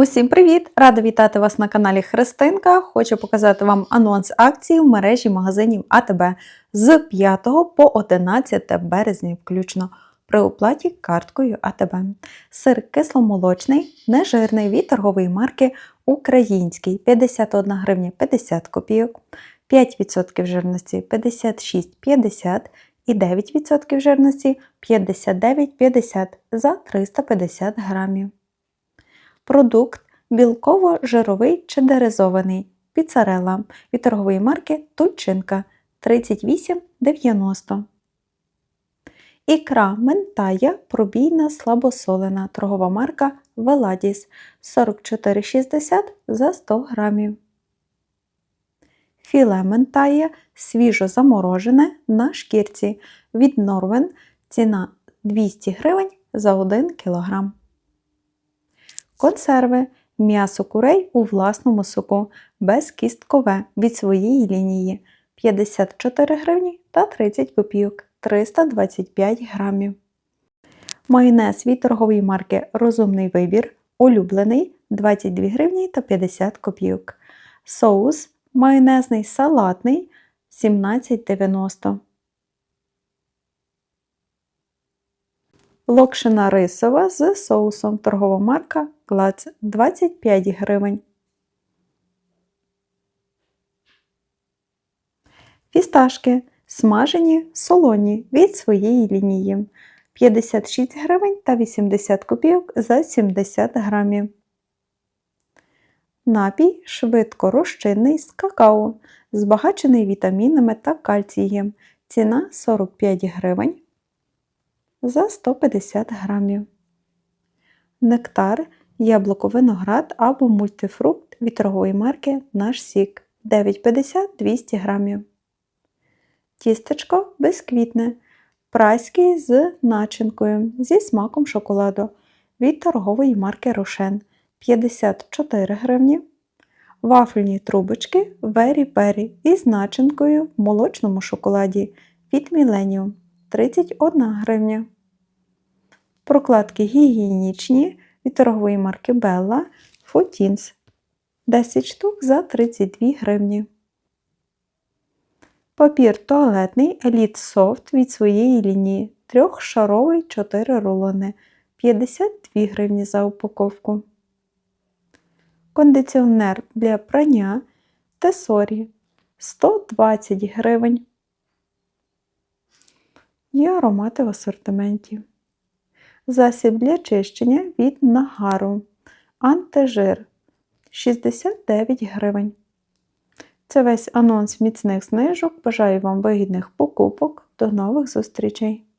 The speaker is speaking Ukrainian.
Усім привіт! Рада вітати вас на каналі Христинка. Хочу показати вам анонс акції в мережі магазинів АТБ з 5 по 11 березня включно при оплаті карткою АТБ. Сир кисломолочний, нежирний від торгової марки Український 51 гривня 50 копійок, 5% жирності 56,50 і 9% жирності 59,50 за 350 грамів. Продукт білково-жировий чедеризований піцарела від торгової марки Тульчинка 38,90. Ікра ментая пробійна слабосолена торгова марка Веладіс 44,60 за 100 грамів. Філе ментая свіжо заморожене на шкірці від Норвен ціна 200 гривень за 1 кг. Консерви. М'ясо курей у власному соку, безкісткове від своєї лінії 54 гривні та 30 копійок 325 грамів. Майонез від торгової марки Розумний вибір. Улюблений 22 гривні та 50 копійок. Соус майонезний салатний 17,90. Локшина рисова з соусом. Торгова марка Глац 25 гривень. Фісташки смажені солоні від своєї лінії 56 гривень та 80 копійок за 70 грамів. Напій швидко розчинний з какао, збагачений вітамінами та кальцієм. Ціна 45 гривень за 150 грамів. Нектар, яблуко виноград або мультифрукт від торгової марки Наш Сік 9,50 200 грамів. Тістечко безквітне, прайський з начинкою зі смаком шоколаду від торгової марки Рошен 54 гривні. Вафельні трубочки Вері Пері із начинкою в молочному шоколаді від Millennium 31 гривня. Прокладки гігієнічні від торгової марки Bella Footins 10 штук за 32 гривні. Папір туалетний Elite Soft від своєї лінії трьохшаровий 4 рулони 52 гривні за упаковку. Кондиціонер для прання Тесорі 120 гривень. Є аромати в асортименті. Засіб для чищення від нагару. Антижир 69 гривень. Це весь анонс міцних знижок. Бажаю вам вигідних покупок. До нових зустрічей!